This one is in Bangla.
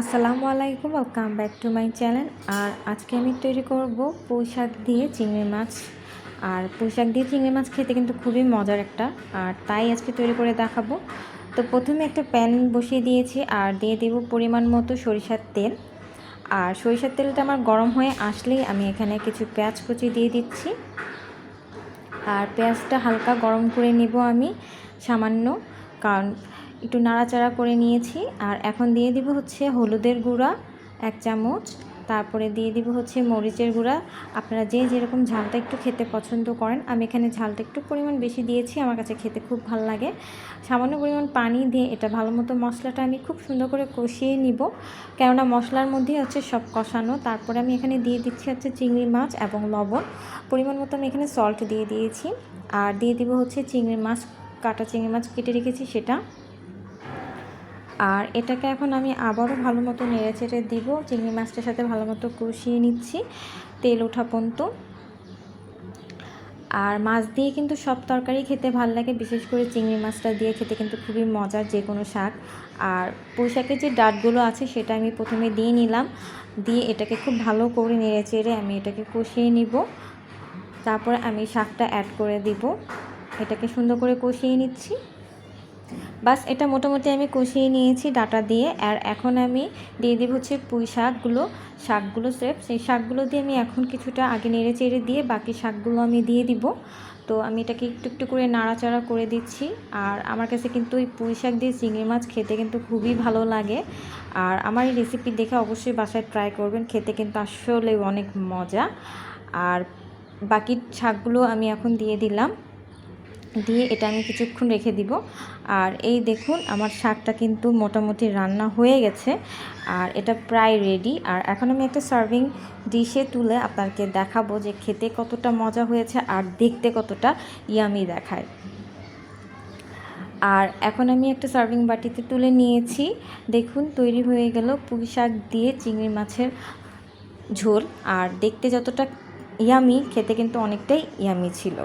আসসালামু আলাইকুম welcome back to my channel আর আজকে আমি তৈরি করব পুঁই শাক দিয়ে চিংড়ি মাছ। আর পুঁই শাক দিয়ে চিংড়ি মাছ খেতে কিন্তু খুবই মজার একটা। আর তাই আজকে তৈরি করে দেখাবো। তো প্রথমে একটা প্যান বসিয়ে দিয়েছি আর দিয়ে দেব পরিমাণ মতো সরিষার তেল। আর সরিষার তেলটা আমার গরম হয়ে আসলেই আমি এখানে কিছু পেঁয়াজ কুচি দিয়ে দিচ্ছি। আর পেঁয়াজটা হালকা গরম করে নিব আমি সামান্য। কারণ একটু নাড়াচাড়া করে নিয়েছি। আর এখন দিয়ে দিব হচ্ছে হলুদের গুঁড়া, এক চামচ। তারপরে দিয়ে দিব হচ্ছে মরিচের গুঁড়া। আপনারা যে যেরকম ঝালটা একটু খেতে পছন্দ করেন, আমি এখানে ঝালটা একটু পরিমাণ বেশি দিয়েছি, আমার কাছে খেতে খুব ভালো লাগে। সামান্য পরিমাণ পানি দিয়ে এটা ভালো মতো মশলাটা আমি খুব সুন্দর করে কষিয়ে নিব। কেননা মশলার মধ্যেই হচ্ছে সব কষানো। তারপরে আমি এখানে দিয়ে দিচ্ছি হচ্ছে চিংড়ি মাছ এবং লবণ। পরিমাণ মতো আমি এখানে সল্ট দিয়ে দিয়েছি। আর দিয়ে দিব হচ্ছে চিংড়ি মাছ, কাটা চিংড়ি মাছ কেটে রেখেছি সেটা। আর এটাকে এখন আমি আবারও ভালো মতো নেড়ে চেড়ে দিব। চিংড়ি মাছটার সাথে ভালো মতো কষিয়ে নিচ্ছি তেল ওঠা পর্যন্ত। আর মাছ দিয়ে কিন্তু সব তরকারি খেতে ভালো লাগে, বিশেষ করে চিংড়ি মাছটা দিয়ে খেতে কিন্তু খুবই মজার যে কোনো শাক। আর পুঁই শাকের যে ডাটগুলো আছে সেটা আমি প্রথমে দিয়ে নিলাম। দিয়ে এটাকে খুব ভালো করে নেড়ে চেড়ে আমি এটাকে কষিয়ে নিব। তারপর আমি শাকটা অ্যাড করে দিব। এটাকে সুন্দর করে কষিয়ে নিচ্ছি। বাস এটা মোটামুটি আমি কষিয়ে নিয়েছি ডাটা দিয়ে, আর এখন আমি দিয়ে দিব হচ্ছে পুঁই শাকগুলো শাকগুলো সেফ সেই শাকগুলো দিয়ে আমি এখন কিছুটা আগে নেড়ে চেড়ে দিয়ে বাকি শাকগুলো আমি দিয়ে দিব। তো আমি এটাকে একটু একটু করে নাড়াচাড়া করে দিচ্ছি। আর আমার কাছে কিন্তু ওই পুঁই শাক দিয়ে চিংড়ি মাছ খেতে কিন্তু খুবই ভালো লাগে। আর আমার এই রেসিপি দেখে অবশ্যই বাসায় ট্রাই করবেন, খেতে কিন্তু আসলে অনেক মজা। আর বাকি শাকগুলো আমি এখন দিয়ে দিলাম। দিয়ে এটা আমি কিছুক্ষণ রেখে দিব। আর এই দেখুন, আমার শাকটা কিন্তু মোটামুটি রান্না হয়ে গেছে। আর এটা প্রায় রেডি আর এখন আমি একটা সার্ভিং ডিশে তুলে আপনাকে দেখাবো যে খেতে কতটা মজা হয়েছে আর দেখতে কতটা ইয়ামি দেখায়। আর এখন আমি একটা সার্ভিং বাটিতে তুলে নিয়েছি। দেখুন, তৈরি হয়ে গেল পুঁই শাক দিয়ে চিংড়ি মাছের ঝোল। আর দেখতে যতটা ইয়ামি খেতে কিন্তু অনেকটাই ইয়ামি ছিল।